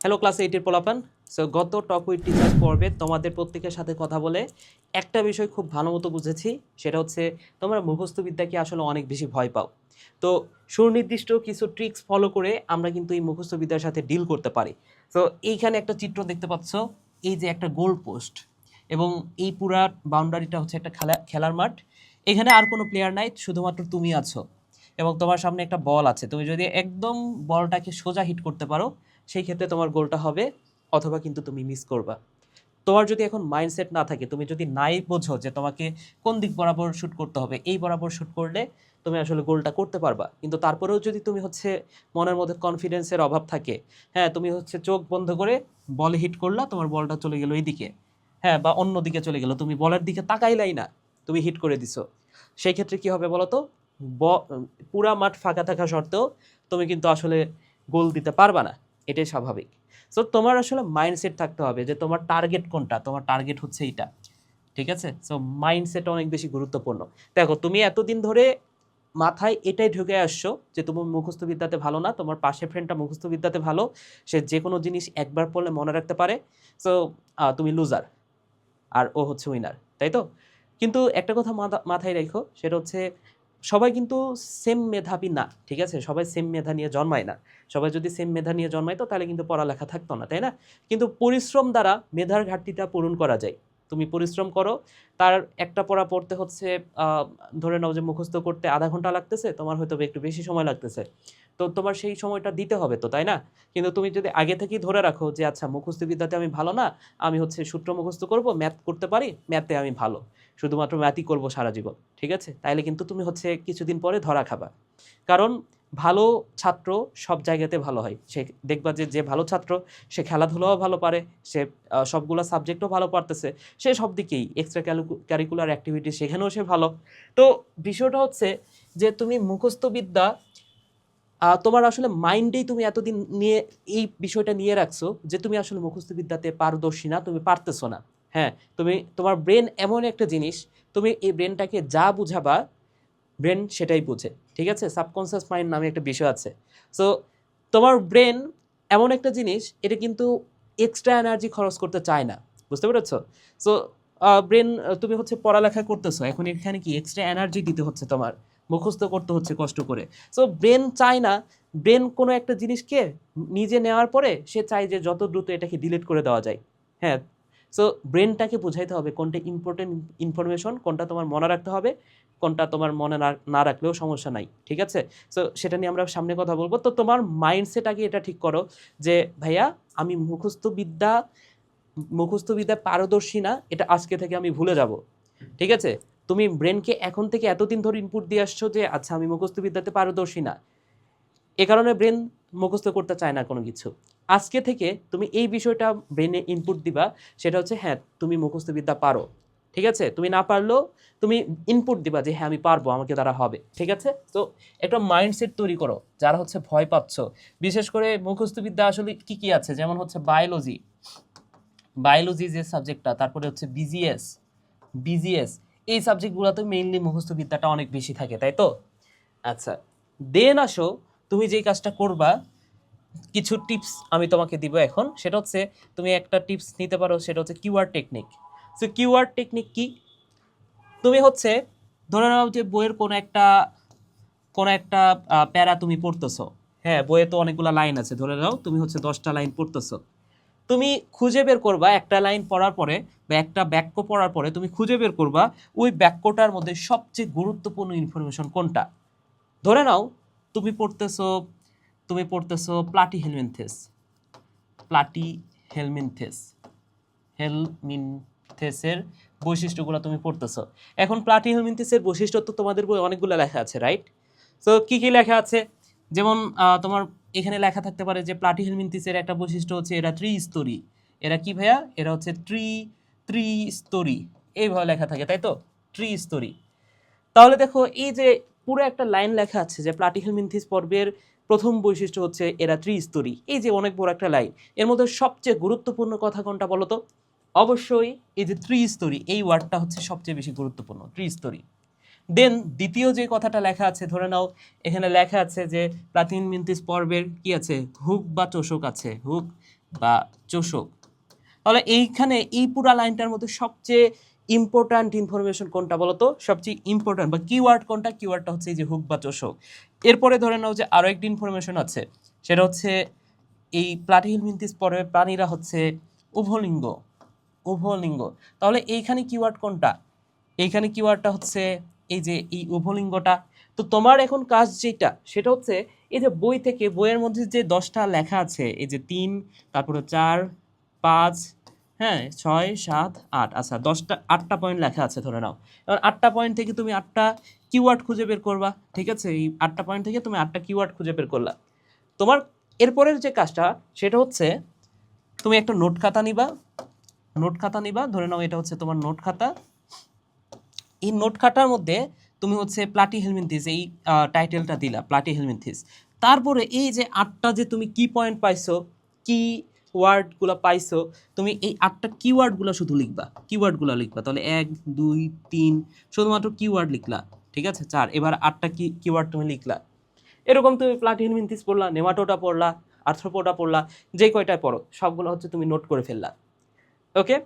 Hello class এইটের পোলাপান। So গত টপ উইথ টিচার্স পর্বে তোমাদের প্রত্যেকের সাথে কথা বলে একটা বিষয় খুব ভালো মতো বুঝেছি, সেটা হচ্ছে তোমরা মুখস্থ বিদ্যাকে আসলে অনেক বেশি ভয় পাও। তো, সুনির্দিষ্ট কিছু ট্রিক্স ফলো করে আমরা কিন্তু এই মুখস্থ বিদ্যার সাথে ডিল করতে পারি। তো এইখানে একটা চিত্র দেখতে পাচ্ছ, এই যে একটা গোল পোস্ট এবং এই পুরা বাউন্ডারিটা হচ্ছে একটা খেলা, খেলার মাঠ। এখানে আর কোনো প্লেয়ার নাই, শুধুমাত্র তুমি আছো এবং তোমার সামনে একটা বল আছে। তুমি যদি একদম বলটাকে সোজা হিট করতে পারো সেই ক্ষেত্রে তোমার গোলটা হবে অথবা কিন্তু তুমি মিস করবা। তোমার যদি এখন মাইন্ডসেট না থাকে, তুমি যদি নাই বোঝো যে তোমাকে কোন দিক বরাবর শ্যুট করতে হবে, এই বরাবর শ্যুট করলে তুমি আসলে গোলটা করতে পারবা। কিন্তু তারপরেও যদি তুমি হচ্ছে মনের মধ্যে কনফিডেন্সের অভাব থাকে হ্যাঁ তুমি হচ্ছে চোখ বন্ধ করে বলে হিট করলা, তোমার বলটা চলে গেলো এই দিকে হ্যাঁ বা অন্য দিকে চলে গেলো, তুমি বলের দিকে তাকাইলাই না, তুমি হিট করে দিছো। সেই ক্ষেত্রে কি হবে বলো তো ব পুরা মাঠ ফাঁকা থাকা সত্ত্বেও তুমি কিন্তু আসলে গোল দিতে পারবা না। এটাই স্বাভাবিক। সো তোমার আসলে মাইন্ডসেট থাকতে হবে যে তোমার টার্গেট কোনটা? তোমার টার্গেট হচ্ছে এইটা। ঠিক আছে? সো মাইন্ডসেট অনেক বেশি গুরুত্বপূর্ণ। দেখো, তুমি এতদিন ধরে মাথায় এটাই ঢুকে আসছো যে তুমি মুখস্থ বিদ্যাতে ভালো না, তোমার পাশে ফ্রেন্ডটা মুখস্থ বিদ্যাতে ভালো, সে যে কোনো জিনিস একবার পড়লে মনে রাখতে পারে। সো তুমি লুজার আর ও হচ্ছে উইনার তাই তো? কিন্তু একটা কথা মাথা- মাথায় রেখো, সেটা হচ্ছে সবাই কিন্তু সেম মেধাবী না, ঠিক আছে? সবাই সেম মেধা নিয়ে জন্মায় না। সবাই যদি সেম মেধা নিয়ে জন্মাইতো তাহলে কিন্তু পড়ালেখা থাকতো না, তাই না? কিন্তু পরিশ্রম দ্বারা মেধার ঘাটতিটা পূরণ করা যায়। তুমি পরিশ্রম করো। তার একটা পড়া পড়তে হচ্ছে ধরে নাও যে মুখস্থ করতে আধা ঘণ্টা লাগতেছে, তোমার হয়তো একটু বেশি সময় লাগতেছে। তো তোমার সেই সময়টা দিতে হবে তো, তাই না? কিন্তু তুমি যদি আগে থেকেই ধরে রাখো যে আচ্ছা মুখস্থবিদ্যাতে আমি ভালো না, আমি হচ্ছে সূত্র মুখস্থ করব, ম্যাথ করতে পারি, ম্যাথে আমি ভালো। শুধুমাত্র ম্যাথই করব সারা জীবন, ঠিক আছে? তাইলে কিন্তু তুমি হচ্ছে কিছুদিন পরে ধরা খাবা। কারণ ভালো ছাত্র সব জায়গাতে ভালো হয়। সে দেখবা যে যে ভালো ছাত্র, সে খেলাধুলাও ভালো পারে, সে সবগুলো সাবজেক্টও ভালো পারতেছে, সে সব দিকেই এক্সট্রা ক্যারিকুলার অ্যাক্টিভিটি সেখানেও সে ভালো। তো বিষয়টা হচ্ছে যে, তুমি মুখস্থবিদ্যা তোমার আসলে মাইন্ডেই তুমি এতদিন নিয়ে, এই বিষয়টা নিয়ে রাখছো যে, তুমি আসলে মুখস্থবিদ্যাতে পারদর্শী না, তুমি পারতেছো না। হ্যাঁ তুমি, তোমার ব্রেন এমন একটা জিনিস, তুমি এই ব্রেনটাকে যা বুঝাবা ব্রেন সেটাই বুঝে, ঠিক আছে? সাবকনসিয়াস মাইন্ড নামে একটা বিষয় আছে। সো তোমার ব্রেন এমন একটা জিনিস, এটা কিন্তু এক্সট্রা এনার্জি খরচ করতে চায় না, বুঝতে পেরেছ? সো ব্রেন তুমি হচ্ছে পড়ালেখা করতেছো, এখন এখানে কি এক্সট্রা এনার্জি দিতে হচ্ছে তোমার, মুখস্থ করতে হচ্ছে কষ্ট করে। সো ব্রেন চায় না, ব্রেন কোনো একটা জিনিসকে নিজে নেওয়ার পরে সে চায় যে যত দ্রুত এটাকে ডিলিট করে দেওয়া যায়। হ্যাঁ? সো ব্রেনটাকে বোঝাইতে হবে কোনটা ইম্পর্টেন্ট ইনফরমেশন কোনটা তোমার মনে রাখতে হবে, কোনটা তোমার মনে না রাখলেও সমস্যা নাই, ঠিক আছে? সো সেটা নিয়ে আমরা সামনে কথা বলব। তো তোমার মাইন্ডসেট আগে এটা ঠিক করো যে, ভাইয়া, আমি মুখস্থ বিদ্যা, মুখস্থ বিদ্যায় পারদর্শী না, এটা আজকে থেকে আমি ভুলে যাব। ঠিক আছে? তুমি ব্রেনকে এখন থেকে এতদিন ধরে ইনপুট দিয়ে আসছো যে আচ্ছা আমি মুখস্থ বিদ্যাতে পারদর্শী না। এ কারণে ব্রেন মুখস্থ করতে চায় না কোনো কিছু। আজকে থেকে তুমি এই বিষয়টা ব্রেনে ইনপুট দিবা, সেটা হচ্ছে হ্যাঁ তুমি মুখস্থ বিদ্যা পারো, ঠিক আছে? তুমি না পারলেও তুমি ইনপুট দিবা যে হ্যাঁ আমি পারব, আমাকে দ্বারা হবে, ঠিক আছে? তো একটা মাইন্ডসেট তৈরি করো, যারা হচ্ছে ভয় পাচ্ছ। বিশেষ করে মুখস্থবিদ্যা আসলে কি কি আছে? যেমন হচ্ছে বায়োলজি বায়োলজি যে সাবজেক্টটা তারপরে হচ্ছে বিজিএস বিজিএস এই সাবজেক্টগুলোতে মেইনলি মুখস্থবিদ্যাটা অনেক বেশি থাকে, তাই তো? আচ্ছা দেন আসো, তুমি যেই কাজটা করবা কিছু টিপস আমি তোমাকে দিব এখন। সেটা হচ্ছে, তুমি একটা টিপস নিতে পারো, সেটা হচ্ছে QR technique. So, QR technique কি? তুমি হচ্ছে, ধরে নাও যে বইয়ের কোনো একটা কোনো একটা প্যারা তুমি পড়তেছো। হ্যাঁ বইয়ে তো অনেকগুলো লাইন আছে, ধরে নাও তুমি হচ্ছে দশটা লাইন পড়তেছো। তুমি খুঁজে বের করবা একটা লাইন পড়ার পরে বা একটা বাক্য পড়ার পরে তুমি খুঁজে বের করবা ওই বাক্যটার মধ্যে সবচেয়ে গুরুত্বপূর্ণ ইনফরমেশন কোনটা? ধরে নাও, তুমি পড়তেছো তুমি পড়তেছো প্লাটি হেলমিনথেস। প্লাটি হেলমিনথেস। হেলমিনথেসের বৈশিষ্ট্যগুলো তুমি পড়তেছো। এখন প্লাটি হেলমিনথেসের বৈশিষ্ট্য তো তোমাদের বই অনেকগুলো লেখা আছে রাইট তো কি কি লেখা আছে? যেমন তোমার এখানে লেখা থাকতে পারে যে প্লাটি হেলমিনথেসের একটা বৈশিষ্ট্য হচ্ছে এরা ত্রি স্তরী এরা কি ভাইয়া? এরা হচ্ছে ত্রি স্তরী এইভাবে লেখা থাকে, তাই তো? ট্রি স্তরী তাহলে দেখো, এই যে পুরো একটা লাইন লেখা আছে যে প্লাটিহেলমিনথিস পর্বের প্রথম বৈশিষ্ট্য হচ্ছে এরা ত্রিস্তরী। এই যে অনেক বড় একটা লাইন এর মধ্যে সবচেয়ে গুরুত্বপূর্ণ কথা কোনটা বলো তো? অবশ্যই এই যে ত্রিস্তরী, এই ওয়ার্ডটা হচ্ছে সবচেয়ে বেশি গুরুত্বপূর্ণ, ত্রিস্তরী। দেন দ্বিতীয় যে কথাটা লেখা আছে, ধরে নাও, এখানে লেখা আছে যে প্লাটিন মিন্তিস পর্বের কি আছে? হুক বা চোষক আছে, হুক বা চোষক। তাহলে এইখানে এই পুরা লাইনটার মধ্যে সবচেয়ে ইম্পর্ট্যান্ট ইনফরমেশন কোনটা বলো তো সবচেয়ে ইম্পর্ট্যান্ট বা কিওয়ার্ড কোনটা? কিওয়ার্ডটা হচ্ছে এই যে হুক বা চোষক। এরপরে ধরে নাও যে আরও একটি ইনফরমেশন আছে। সেটা হচ্ছে এই প্লাটিহিল মিন্তিস পরে প্রাণীরা হচ্ছে উভলিঙ্গ। উভলিঙ্গ। তাহলে এইখানে কিওয়ার্ড কোনটা? এইখানে কিওয়ার্ডটা হচ্ছে এই যে এই উভলিঙ্গটা। তো তোমার এখন কাজ যেটা, সেটা হচ্ছে এই যে বই থেকে বইয়ের মধ্যে যে দশটা লেখা আছে, এই যে তিন, তারপরে চার, পাঁচ হ্যাঁ ছয়, সাত, আট। আচ্ছা দশটা, আটটা পয়েন্ট লেখা আছে, ধরে নাও। এবার আটটা পয়েন্ট থেকে তুমি আটটা কিওয়ার্ড খুঁজে বের করবা, ঠিক আছে? এই আটটা পয়েন্ট থেকে তুমি আটটা কিওয়ার্ড খুঁজে বের করলা। তোমার এরপরের যে কাজটা, সেটা হচ্ছে তুমি একটা নোট খাতা নিবা। নোট খাতা নিবা, ধরে নাও এটা হচ্ছে তোমার নোট খাতা। এই নোট খাতার মধ্যে তুমি হচ্ছে প্লাটি হেলমিনথিস এই টাইটেলটা দিলা প্লাটি হেলমিনথিস তারপরে এই যে আটটা যে তুমি কি পয়েন্ট পাইছো, কি ওয়ার্ডগুলো পাইছো, তুমি এই আটটা কিওয়ার্ডগুলো শুধু লিখবা। কিওয়ার্ডগুলো লিখবা। তাহলে এক, দুই, তিন, শুধুমাত্র কিওয়ার্ড লিখলা। ঠিক আছে? চার, এবার আটটা কি কিওয়ার্ড তুমি লিখলা। এরকম তুমি প্লাটিন মিন্থিস পড়লা নেমাটোটা পড়লা আর্থ্রোপোটা পড়লা, যে কয়টায় পড়ো, সবগুলো হচ্ছে তুমি নোট করে ফেললা। ওকে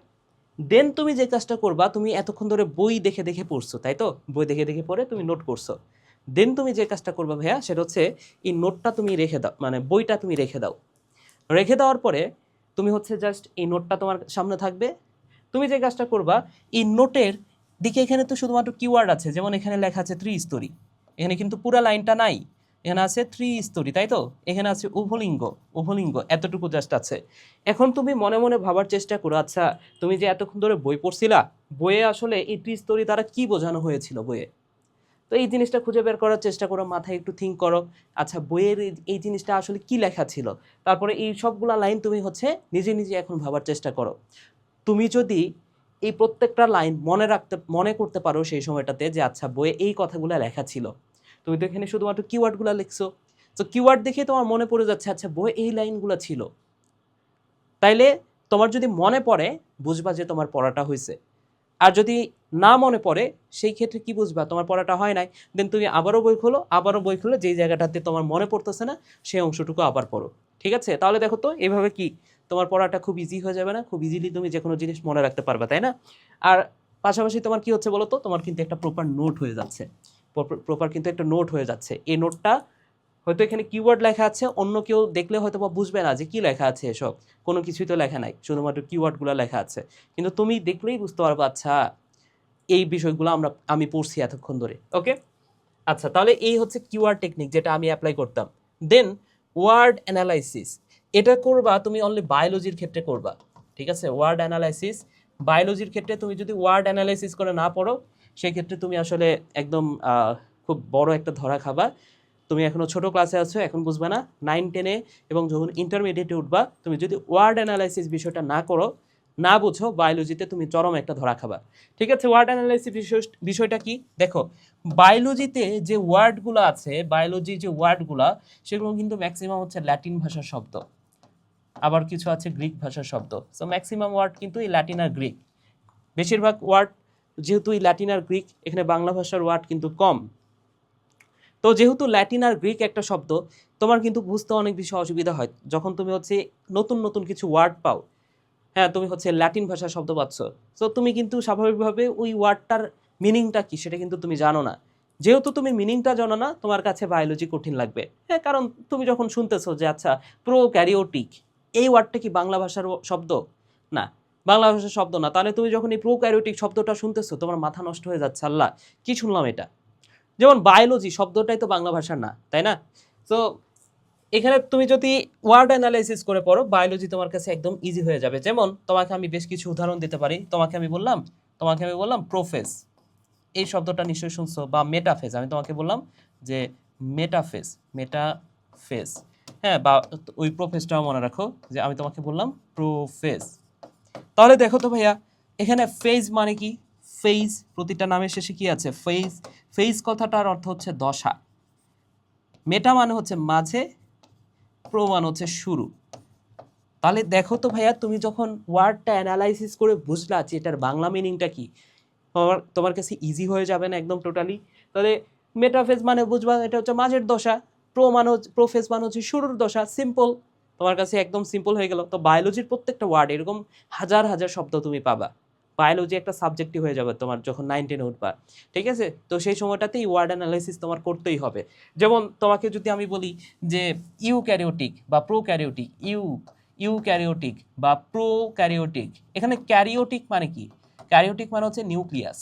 দেন তুমি যে কাজটা করবা, তুমি এতক্ষণ ধরে বই দেখে দেখে পড়ছো, তাই তো? বই দেখে দেখে পড়ে তুমি নোট করছ। দেন তুমি যে কাজটা করবা ভাইয়া, সেটা হচ্ছে এই নোটটা তুমি রেখে দাও মানে বইটা তুমি রেখে দাও। রেখে দেওয়ার পরে তুমি হচ্ছে জাস্ট এই নোটটা তোমার সামনে থাকবে। তুমি যে কাজটা করবা, এই নোটের দিকে এখানে তো শুধুমাত্র কিওয়ার্ড আছে, যেমন এখানে লেখা আছে ত্রিস্তরী এখানে কিন্তু পুরা লাইনটা নাই। এখানে আছে ত্রিস্তরী তাই তো? এখানে আছে উভলিঙ্গ উভলিঙ্গ এতটুকু জাস্ট আছে। এখন তুমি মনে মনে ভাবার চেষ্টা করো আচ্ছা তুমি যে এতক্ষণ ধরে বই পড়ছিলা, বইয়ে আসলে এই ত্রিস্তরী দ্বারা কি বোঝানো হয়েছিল বইয়ে? তো এই জিনিসটা খুঁজে বের করার চেষ্টা করো, মাথায় একটু থিঙ্ক করো আচ্ছা বইয়ের এই- জিনিসটা আসলে কি লেখা ছিল? তারপরে এই সবগুলা লাইন তুমি হচ্ছে নিজে নিজে এখন ভাবার চেষ্টা করো। তুমি যদি এই প্রত্যেকটা লাইন মনে রাখতে, মনে করতে পারো সেই সময়টাতে যে আচ্ছা বইয়ে এই কথাগুলো লেখা ছিল। তুমি তো এখানে শুধুমাত্র কিওয়ার্ডগুলো লিখছো। তো কিওয়ার্ড দেখে তোমার মনে পড়ে যাচ্ছে আচ্ছা বইয়ে এই লাইনগুলো ছিল। তাইলে তোমার যদি মনে পড়ে, বুঝবা যে তোমার পড়াটা হয়েছে আর যদি না মনে পড়ে, সেই ক্ষেত্রে কি বুঝবা? তোমার পড়াটা হয় নাই। দেন তুমি আবারও বই খোলো, আবারও বই খোলো যেই জায়গাটাতে তোমার মনে পড়তেছে না, সেই অংশটুকু আবার পড়ো। ঠিক আছে? তাহলে দেখো তো, এভাবে কি? তোমার পড়াটা খুব ইজি হয়ে যাবে না, খুব ইজিলি তুমি যে কোনো জিনিস মনে রাখতে পারবে, তাই না? আর পাশাপাশি তোমার কি হচ্ছে বলো তো তোমার কিন্তু একটা প্রপার নোট হয়ে যাচ্ছে। প্রপার কিন্তু একটা নোট হয়ে যাচ্ছে। এই নোটটা হয়তো এখানে কিওয়ার্ড লেখা আছে, অন্য কেউ দেখলে হয়তো বা বুঝবে না যে কি লেখা আছে এসব। কোনো কিছুই তো লেখা নাই, শুধুমাত্র কিওয়ার্ডগুলো লেখা আছে। কিন্তু তুমি দেখলেই বুঝতে পারবে আচ্ছা এই বিষয়গুলো আমরা, আমি পড়ছি এতক্ষণ ধরে, ওকে? আচ্ছা তাহলে এই হচ্ছে কিউআর টেকনিক যেটা আমি অ্যাপ্লাই করতাম। দেন ওয়ার্ড অ্যানালাইসিস এটা করবা তুমি অনলি বায়োলজির ক্ষেত্রে করবা, ঠিক আছে? ওয়ার্ড অ্যানালাইসিস বায়োলজির ক্ষেত্রে তুমি যদি ওয়ার্ড অ্যানালাইসিস করে না পড়ো সেই ক্ষেত্রে তুমি আসলে একদম খুব বড় একটা ধরা খাবা। তুমি এখনও ছোট ক্লাসে আছো, এখন বুঝবে না নাইন টেনে এবং যখন ইন্টারমিডিয়েটে উঠবা, তুমি যদি ওয়ার্ড অ্যানালাইসিস বিষয়টা না করো না বুঝো বায়োলজিতে তুমি চরম একটা ধরা খাবা। ঠিক আছে ওয়ার্ড অ্যানালাইসিস বিষয়টা কি? দেখো বায়োলজিতে যে ওয়ার্ডগুলো আছে বায়োলজি যে ওয়ার্ডগুলো সেগুলো কিন্তু ম্যাক্সিমাম হচ্ছে ল্যাটিন ভাষার শব্দ। আবার কিছু আছে গ্রিক ভাষার শব্দ। সো ম্যাক্সিমাম ওয়ার্ড কিন্তু এই ল্যাটিন আর গ্রিক বেশিরভাগ ওয়ার্ড যেহেতু এই ল্যাটিন আর গ্রিক এখানে বাংলা ভাষার ওয়ার্ড কিন্তু কম। তো যেহেতু ল্যাটিন আর গ্রিক একটা শব্দ, তোমার কিন্তু বুঝতে অনেক বেশি অসুবিধা হয়। যখন তুমি হচ্ছে নতুন নতুন কিছু ওয়ার্ড পাও হ্যাঁ তুমি হচ্ছে ল্যাটিন ভাষার শব্দ পাচ্ছ। তো তুমি কিন্তু স্বাভাবিকভাবে ওই ওয়ার্ডটার মিনিংটা কি সেটা কিন্তু তুমি জানো না। যেহেতু তুমি মিনিংটা জানো না, তোমার কাছে বায়োলজি কঠিন লাগবে। হ্যাঁ কারণ তুমি যখন শুনতেছো যে আচ্ছা প্রো ক্যারিওটিক এই ওয়ার্ডটা কি বাংলা ভাষার শব্দ? না, বাংলা ভাষার শব্দ না। তাহলে তুমি যখন এই প্রো ক্যারিওটিক শব্দটা শুনতেছো, তোমার মাথা নষ্ট হয়ে যাচ্ছে, আল্লাহ, কি শুনলাম এটা? যেমন বায়োলজি শব্দটাই তো বাংলা ভাষার না, তাই না? তো এখানে তুমি যদি ওয়ার্ড অ্যানালাইসিস করে পড়ো বায়োলজি তোমার কাছে একদম ইজি হয়ে যাবে। যেমন, তোমাকে আমি বেশ কিছু উদাহরণ দিতে পারি। তোমাকে আমি বললাম, তোমাকে আমি বললাম প্রোফেস এই শব্দটা নিশ্চয়ই শুনছো, বা মেটাফেজ আমি তোমাকে বললাম যে মেটাফেজ মেটাফেজ হ্যাঁ বা ওই প্রোফেসটাও মনে রাখো যে আমি তোমাকে বললাম প্রোফেস তাহলে দেখো তো ভাইয়া, এখানে ফেজ মানে কি? ফেজ প্রতিটা নামের শেষে কি আছে? ফেজ ফেজ কথাটার অর্থ হচ্ছে দশা। মেটা মানে হচ্ছে মাঝে প্রো মানে হচ্ছে শুরু। তাহলে দেখো তো ভাইয়া, তুমি যখন ওয়ার্ডটা অ্যানালাইসিস করে বুঝলা যে এটার বাংলা মিনিংটা কি, তোমার তোমার কাছে ইজি হয়ে যাবে না একদম টোটালি তাহলে মেটাফেজ মানে বুঝবা এটা হচ্ছে মাঝের দশা প্রো মানে হচ্ছে প্রোফেজ মানে হচ্ছে শুরুর দশা সিম্পল তোমার কাছে একদম সিম্পল হয়ে গেল। তো বায়োলজির প্রত্যেকটা ওয়ার্ড এরকম হাজার হাজার শব্দ তুমি পাবা। বায়োলজি একটা সাবজেক্টই হয়ে যাবে তোমার যখন নাইন টেনে উঠবা, ঠিক আছে? তো সেই সময়টাতে এই ওয়ার্ড অ্যানালাইসিস তোমার করতেই হবে। যেমন তোমাকে যদি আমি বলি যে ইউ ক্যারিওটিক বা prokaryotic you eukaryotic বা প্রো ক্যারিওটিক এখানে ক্যারিওটিক মানে কি? ক্যারিওটিক মানে হচ্ছে নিউক্লিয়াস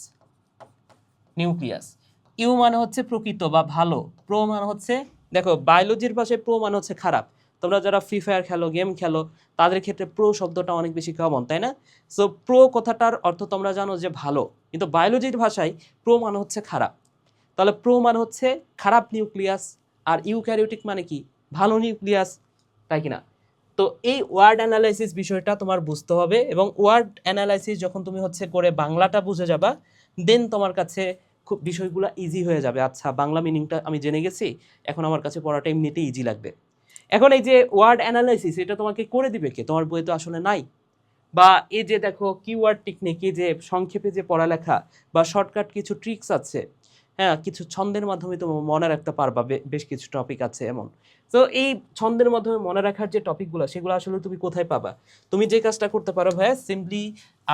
নিউক্লিয়াস ইউ মানে হচ্ছে প্রকৃত বা ভালো প্রো মানে হচ্ছে, দেখো বায়োলজির ভাষায় প্রো মানে হচ্ছে খারাপ। তোমরা যারা ফ্রি ফায়ার খেলো গেম খেলো, তাদের ক্ষেত্রে প্রো শব্দটা অনেক বেশি কমন তাই না? সো প্রো কথাটার অর্থ তোমরা জানো যে ভালো, কিন্তু বায়োলজির ভাষায় প্রো মানে হচ্ছে খারাপ। তাহলে প্রো মানে হচ্ছে খারাপ নিউক্লিয়াস আর ইউক্যারিওটিক মানে কি? ভালো নিউক্লিয়াস তাই কি না তো এই ওয়ার্ড অ্যানালাইসিস বিষয়টা তোমার বুঝতে হবে এবং ওয়ার্ড অ্যানালাইসিস যখন তুমি হচ্ছে করে বাংলাটা বুঝে যাবা দেন তোমার কাছে খুব বিষয়গুলো ইজি হয়ে যাবে। আচ্ছা বাংলা মিনিংটা আমি জেনে গেছি, এখন আমার কাছে পড়াটা এমনিতেই ইজি লাগবে। এখন এই যে ওয়ার্ড অ্যানালাইসিস এটা তোমাকে করে দিবে কে? তোমার বইয়ে তো আসলে নাই। বা এই যে দেখো কিওয়ার্ড টেকনিক এই যে সংক্ষেপে যে পড়ালেখা বা শর্টকাট কিছু ট্রিক্স আছে হ্যাঁ কিছু ছন্দের মাধ্যমে তুমি মনে রাখতে পারবা বেশ কিছু টপিক আছে এমন। তো এই ছন্দের মাধ্যমে মনে রাখার যে টপিকগুলো সেগুলো আসলে তুমি কোথায় পাবা? তুমি যে কাজটা করতে পারো ভাইয়া সিম্পলি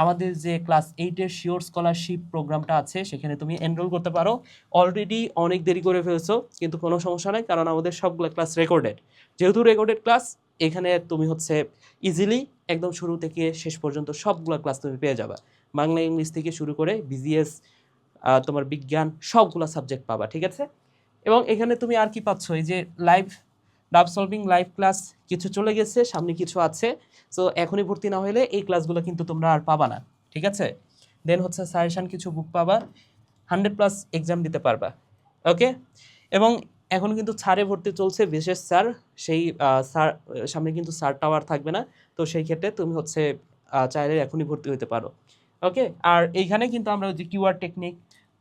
আমাদের যে ক্লাস এইটের শিওর স্কলারশিপ প্রোগ্রামটা আছে, সেখানে তুমি এনরোল করতে পারো। অলরেডি অনেক দেরি করে ফেলছো, কিন্তু কোনো সমস্যা নাই, কারণ আমাদের সবগুলো ক্লাস রেকর্ডেড যেহেতু রেকর্ডেড ক্লাস এখানে তুমি হচ্ছে ইজিলি একদম শুরু থেকে শেষ পর্যন্ত সবগুলো ক্লাস তুমি পেয়ে যাবে। বাংলা ইংলিশ থেকে শুরু করে বিজিএস তোমার বিজ্ঞান সবগুলো সাবজেক্ট পাবা, ঠিক আছে? এবং এখানে তুমি আর কি পাচ্ছ? এই যে লাইভ ডাব সলভিং লাইভ ক্লাস কিছু চলে গেছে, সামনে কিছু আছে। সো এখনই ভর্তি না হলে এই ক্লাসগুলো কিন্তু তোমরা আর পাবা না, ঠিক আছে? দেন হচ্ছে সাজেশন কিছু বুক পাবা হান্ড্রেড প্লাস এক্সাম দিতে পারবা ওকে এবং এখন কিন্তু ছাড়ে ভর্তি চলছে, বিশেষ স্যার সেই স্যার সামনে কিন্তু স্যার টাওয়ার থাকবে না। তো সেই ক্ষেত্রে তুমি হচ্ছে চাইলে এখনই ভর্তি হতে পারো ওকে আর এইখানে কিন্তু আমরা যে কিউআর টেকনিক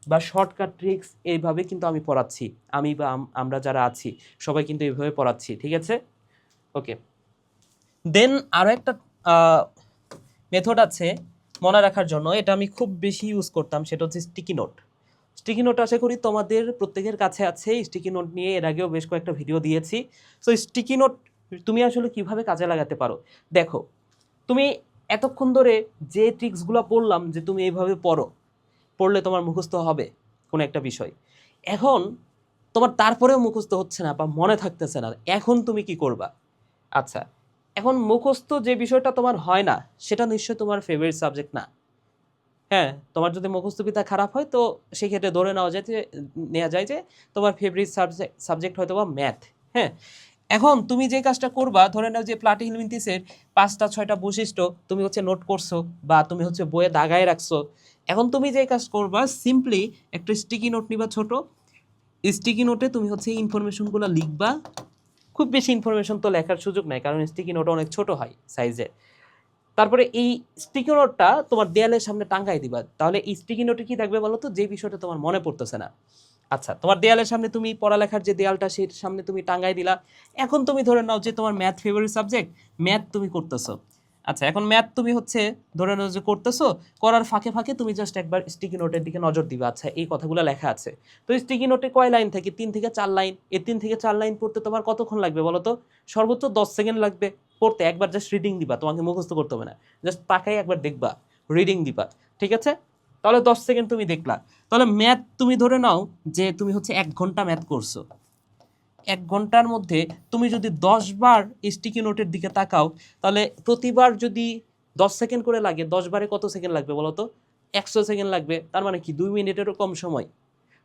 বা শর্টকাট ট্রিক্স এইভাবে কিন্তু আমি পড়াচ্ছি। আমি বা আম- আমরা যারা আছি, সবাই কিন্তু এইভাবে পড়াচ্ছি, ঠিক আছে? ওকে দেন আরও একটা মেথড আছে মনে রাখার জন্য, এটা আমি খুব বেশি ইউজ করতাম, সেটা হচ্ছে স্টিকি নোট স্টিকি নোট আশা করি তোমাদের প্রত্যেকের কাছে আছে স্টিকি নোট নিয়ে এর আগেও বেশ কয়েকটা ভিডিও দিয়েছি। সো স্টিকি নোট তুমি আসলে কীভাবে কাজে লাগাতে পারো? দেখো, তুমি এতক্ষণ ধরে যে ট্রিক্সগুলো পড়লাম যে তুমি এইভাবে পড়ো পড়লে তোমার মুখস্থ হবে কোনো একটা বিষয়। এখন তোমার তারপরেও মুখস্থ হচ্ছে না বা মনে থাকতেছে না, এখন তুমি কি করবা? আচ্ছা এখন মুখস্থ যে বিষয়টা তোমার হয় না, সেটা নিশ্চয়ই তোমার ফেভারিট সাবজেক্ট না। হ্যাঁ তোমার যদি মুখস্থ বিদ্যা খারাপ হয়, তো সেক্ষেত্রে ধরে নেওয়া যায় যে, নেওয়া যায় যে তোমার ফেভারিট সাবজেক্ট সাবজেক্ট হয়তো বা ম্যাথ হ্যাঁ? এখন তুমি যে কাজটা করবা, ধরে নাও যে প্লাটিহেলমিনথিসের পাঁচটা, ছয়টা বৈশিষ্ট্য তুমি হচ্ছে নোট করছ বা তুমি হচ্ছে বইয়ে দাগায় রাখছো। এখন তুমি যে কাজ করবা সিম্পলি একটা স্টিকি নোট নিবা ছোট। স্টিকি নোটে তুমি হচ্ছে ইনফরমেশনগুলো লিখবা। খুব বেশি ইনফরমেশন তো লেখার সুযোগ নাই, কারণ স্টিকি নোট অনেক ছোট হয় সাইজে তারপরে এই স্টিকি নোটটা তোমার দেয়ালের সামনে টাঙ্গাই দিবা। তাহলে এই স্টিকি নোটে কি থাকবে বলো তো যে বিষয়টা তোমার মনে পড়তেছে না। আচ্ছা তোমার দেয়ালের সামনে তুমি পড়ালেখার যে দেয়ালটা, সেই সামনে তুমি টাঙ্গাই দিলা। এখন তুমি ধরে নাও যে তোমার ম্যাথ ফেভারিট সাবজেক্ট ম্যাথ তুমি করতেছো। আচ্ছা এখন ম্যাথ তুমি হচ্ছে ধরে নাও যে করতেছো, করার ফাঁকে ফাঁকে তুমি জাস্ট একবার স্টিকি নোটের দিকে নজর দিবে। আচ্ছা এই কথাগুলো লেখা আছে। তো স্টিকি নোটে কয় লাইন থাকে? তিন থেকে চার লাইন এই তিন থেকে চার লাইন পড়তে তোমার কতক্ষণ লাগবে বলো তো? সর্বোচ্চ দশ সেকেন্ড লাগবে। পড়তে একবার জাস্ট রিডিং দিবা, তোমাকে মুখস্থ করতে হবে না। জাস্ট তাকাই একবার দেখবা রিডিং দিবা, ঠিক আছে? তাহলে দশ সেকেন্ড তুমি দেখলা। তাহলে ম্যাথ তুমি ধরে নাও যে তুমি হচ্ছে এক ঘণ্টা ম্যাথ করছ। এক ঘণ্টার মধ্যে তুমি যদি দশ বার স্টিকি নোটের দিকে তাকাও, তাহলে প্রতিবার যদি দশ সেকেন্ড করে লাগে, দশ বারে কত সেকেন্ড লাগবে বলো তো? একশো সেকেন্ড লাগবে, তার মানে কি? দুই মিনিটেরও কম সময়।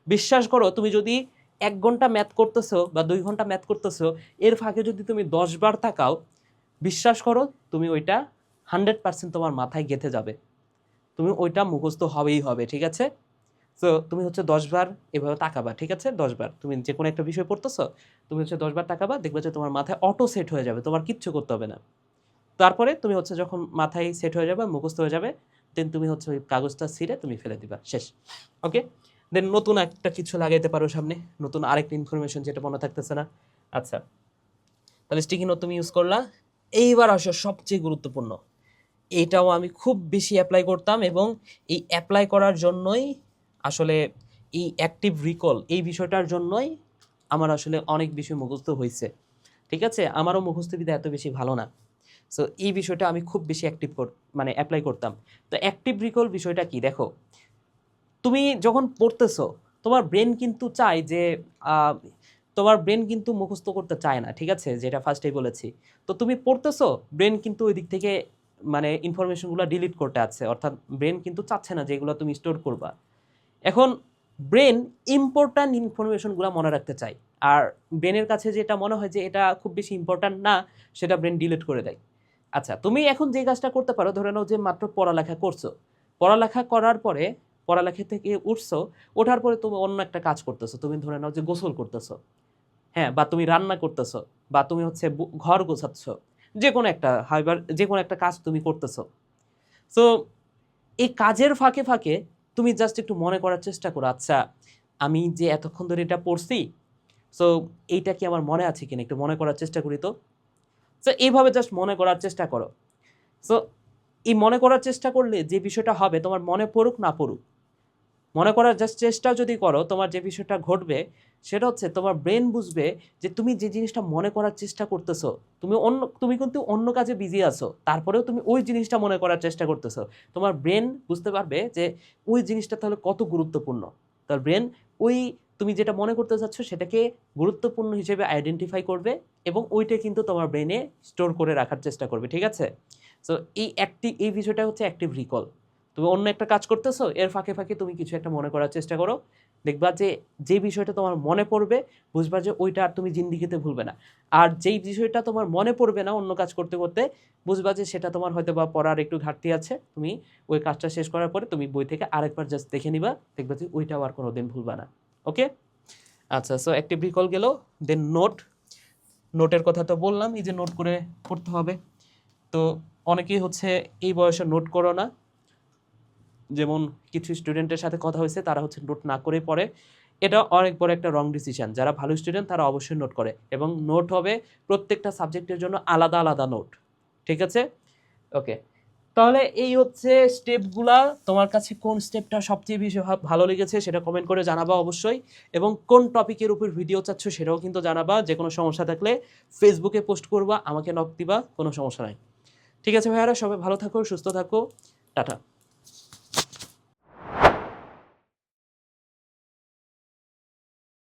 বিশ্বাস করো, তুমি যদি এক ঘণ্টা ম্যাথ করতেছো বা দুই ঘণ্টা ম্যাথ করতেছো, এর ফাঁকে যদি তুমি দশ বার তাকাও, বিশ্বাস করো, তুমি ওইটা হান্ড্রেড পার্সেন্ট তোমার মাথায় গেঁথে যাবে। তুমি ওইটা মুখস্থ হবেই হবে, ঠিক আছে? তো তুমি হচ্ছে দশবার এভাবে তাকাবা, ঠিক আছে? দশবার তুমি যে কোনো একটা বিষয় পড়তেছো, তুমি হচ্ছে দশবার তাকাবা, দেখবে যে তোমার মাথায় অটো সেট হয়ে যাবে, তোমার কিচ্ছু করতে হবে না। তারপরে তুমি হচ্ছে যখন মাথায় সেট হয়ে যাবে, মুখস্থ হয়ে যাবে দেন তুমি হচ্ছে ওই কাগজটা ছিঁড়ে তুমি ফেলে দিবা, শেষ। ওকে দেন নতুন একটা কিছু লাগাইতে পারো সামনে, নতুন আরেকটা ইনফরমেশন যেটা মনে থাকতেছে না। আচ্ছা। তাহলে স্টিকি নোট তুমি ইউজ করলা। এইবার আসো সবচেয়ে গুরুত্বপূর্ণ। এইটাও আমি খুব বেশি অ্যাপ্লাই করতাম এবং এই অ্যাপ্লাই করার জন্যই আসলে এই অ্যাক্টিভ রিকল এই বিষয়টার জন্যই আমার আসলে অনেক বেশি মুখস্থ হয়েছে। ঠিক আছে? আমারও মুখস্থবিদ্যা এত বেশি ভালো না। সো এই বিষয়টা আমি খুব বেশি অ্যাক্টিভ কর মানে অ্যাপ্লাই করতাম। তো অ্যাক্টিভ রিকল বিষয়টা কি? দেখো, তুমি যখন পড়তেছো, তোমার ব্রেন কিন্তু চায় যে তোমার ব্রেন কিন্তু মুখস্থ করতে চায় না, ঠিক আছে? যেটা ফার্স্টেই বলেছি। তো তুমি পড়তেছো ব্রেন কিন্তু ওই দিক থেকে মানে ইনফরমেশনগুলো ডিলিট করতে আছে। অর্থাৎ ব্রেন কিন্তু চাচ্ছে না যেগুলো তুমি স্টোর করবা। এখন ব্রেন ইম্পর্ট্যান্ট ইনফরমেশনগুলো মনে রাখতে চাই আর ব্রেনের কাছে যেটা মনে হয় যে এটা খুব বেশি ইম্পর্ট্যান্ট না, সেটা ব্রেন ডিলিট করে দেয়। আচ্ছা তুমি এখন যে কাজটা করতে পারো, ধরে নাও যে মাত্র পড়ালেখা করছ। পড়ালেখা করার পরে, পড়ালেখা থেকে উঠছো, ওঠার পরে তুমি অন্য একটা কাজ করতেছো। তুমি ধরে নাও যে গোসল করতেছো। হ্যাঁ বা তুমি রান্না করতেছো, বা তুমি হচ্ছে ঘর গোছাচ্ছ। যে কোনো একটা হাইবার যে কোনো একটা কাজ তুমি করতেছো। সো এই কাজের ফাঁকে ফাঁকে তুমি জাস্ট একটু মনে করার চেষ্টা করো আচ্ছা আমি যে এতক্ষণ ধরে এটা পড়ছি সো এইটা কি আমার মনে আছে কিনা? একটু মনে করার চেষ্টা করি তো। সো এইভাবে জাস্ট মনে করার চেষ্টা করো। সো এই মনে করার চেষ্টা করলে যে বিষয়টা হবে, তোমার মনে পড়ুক না পড়ুক মনে করার জাস্ট চেষ্টা যদি করো, তোমার যে বিষয়টা ঘটবে, সেটা হচ্ছে তোমার ব্রেন বুঝবে যে তুমি যে জিনিসটা মনে করার চেষ্টা করতেছো, তুমি অন্য, তুমি কিন্তু অন্য কাজে বিজি আছো, তারপরেও তুমি ওই জিনিসটা মনে করার চেষ্টা করতেছো। তোমার ব্রেন বুঝতে পারবে যে ওই জিনিসটা তাহলে কত গুরুত্বপূর্ণ। তার ব্রেন ওই তুমি যেটা মনে করতে চাচ্ছ, সেটাকে গুরুত্বপূর্ণ হিসেবে আইডেন্টিফাই করবে এবং ওইটা কিন্তু তোমার ব্রেনে স্টোর করে রাখার চেষ্টা করবে, ঠিক আছে? সো এই অ্যাক্টিভ এই বিষয়টা হচ্ছে অ্যাক্টিভ রিকল তুমি অন্য একটা কাজ করতেছো, এর ফাঁকে ফাঁকে তুমি কিছু একটা মনে করার চেষ্টা করো। দেখবা যে যে বিষয়টা তোমার মনে পড়বে, বুঝবা যে ওইটা আর তুমি জিন্দিগিতে ভুলবে না। আর যেই বিষয়টা তোমার মনে পড়বে না অন্য কাজ করতে করতে, বুঝবা যে সেটা তোমার হয়তো বা পড়ার একটু ঘাটতি আছে। তুমি ওই কাজটা শেষ করার পরে তুমি বই থেকে আরেকবার জাস্ট দেখে নিবা, দেখবা যে ওইটাও আর কোনো দিন ভুলবা না। ওকে আচ্ছা সো অ্যাক্টিভ রিকল গেল দেন নোট নোটের কথা তো বললাম, এই যে নোট করে পড়তে হবে। তো অনেকেই হচ্ছে এই বয়সে নোট করো না। যেমন কিছু স্টুডেন্টের সাথে কথা হয়েছে, তারা হচ্ছে নোট না করে পড়ে। এটা অনেক বড় একটা রং ডিসিশন যারা ভালো স্টুডেন্ট তারা অবশ্যই নোট করে এবং নোট হবে প্রত্যেকটা সাবজেক্টের জন্য আলাদা আলাদা নোট ঠিক আছে? ওকে তাহলে এই হচ্ছে স্টেপগুলা তোমার কাছে কোন স্টেপটা সবচেয়ে বেশি ভালো লেগেছে সেটা কমেন্ট করে জানাবা অবশ্যই এবং কোন টপিকের উপর ভিডিও চাচ্ছ সেটাও কিন্তু জানাবা। যে কোনো সমস্যা থাকলে ফেসবুকে পোস্ট করবা, আমাকে নক দিবা, কোনো সমস্যা নাই। ঠিক আছে ভাইয়ারা, সবাই ভালো থাকো, সুস্থ থাকো। টাটা।